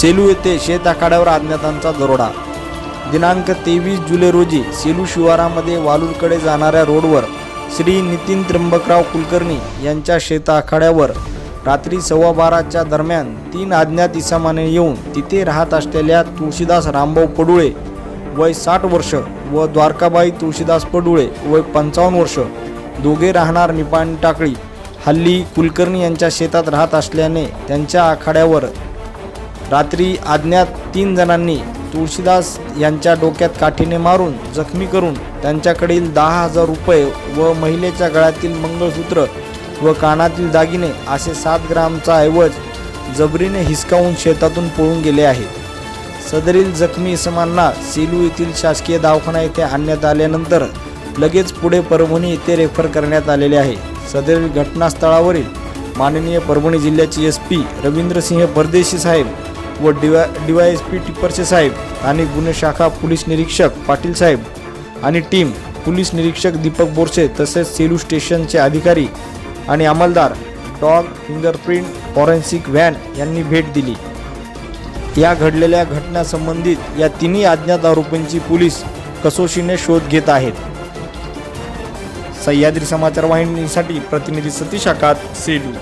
सेलू येथे शेत आखाड्यावर अज्ञातांचा दरोडा. दिनांक तेवीस जुलै रोजी सेलू शिवारामध्ये वालूरकडे जाणाऱ्या रोडवर श्री नितीन त्र्यंबकराव कुलकर्णी यांच्या शेत आखाड्यावर रात्री सव्वा बाराच्या दरम्यान तीन अज्ञात इसमाने येऊन तिथे राहत असलेल्या तुळशीदास रामभाऊ पडुळे वय साठ वर्ष व द्वारकाबाई तुळशीदास पडुळे वय पंचावन्न वर्ष दोघे राहणार निपाणी टाकळी हल्ली कुलकर्णी यांच्या शेतात राहत असल्याने त्यांच्या आखाड्यावर रात्री अज्ञात तीन जणांनी तुळशीदास यांच्या डोक्यात काठीने मारून जखमी करून त्यांच्याकडील दहा हजार रुपये व महिलेच्या गळ्यातील मंगळसूत्र व कानातील दागिने असे सात ग्रामचा ऐवज जबरीने हिसकावून शेतातून पळून गेले आहेत. सदरील जखमी इसमांना सेलू येथील शासकीय दवाखाना येथे आणण्यात आल्यानंतर लगेच पुढे परभणी येथे रेफर करण्यात आलेले आहे. सदरील घटनास्थळावरील माननीय परभणी जिल्ह्याचे एस पी रवींद्रसिंह परदेशी साहेब व डिवाय डीवाय एस पी टिप्परचे साहेब आणि गुन्हे शाखा पोलीस निरीक्षक पाटील साहेब आणि टीम पोलीस निरीक्षक दीपक बोरसे तसेच सेलू स्टेशनचे अधिकारी आणि अंमलदार डॉग फिंगरप्रिंट फॉरेन्सिक व्हॅन यांनी भेट दिली. या घडलेल्या घटनासंबंधित या तिन्ही अज्ञात आरोपींची पोलीस कसोशीने शोध घेत आहेत. सह्याद्री समाचार वाहिनीसाठी प्रतिनिधी सतीश आकात सेलू.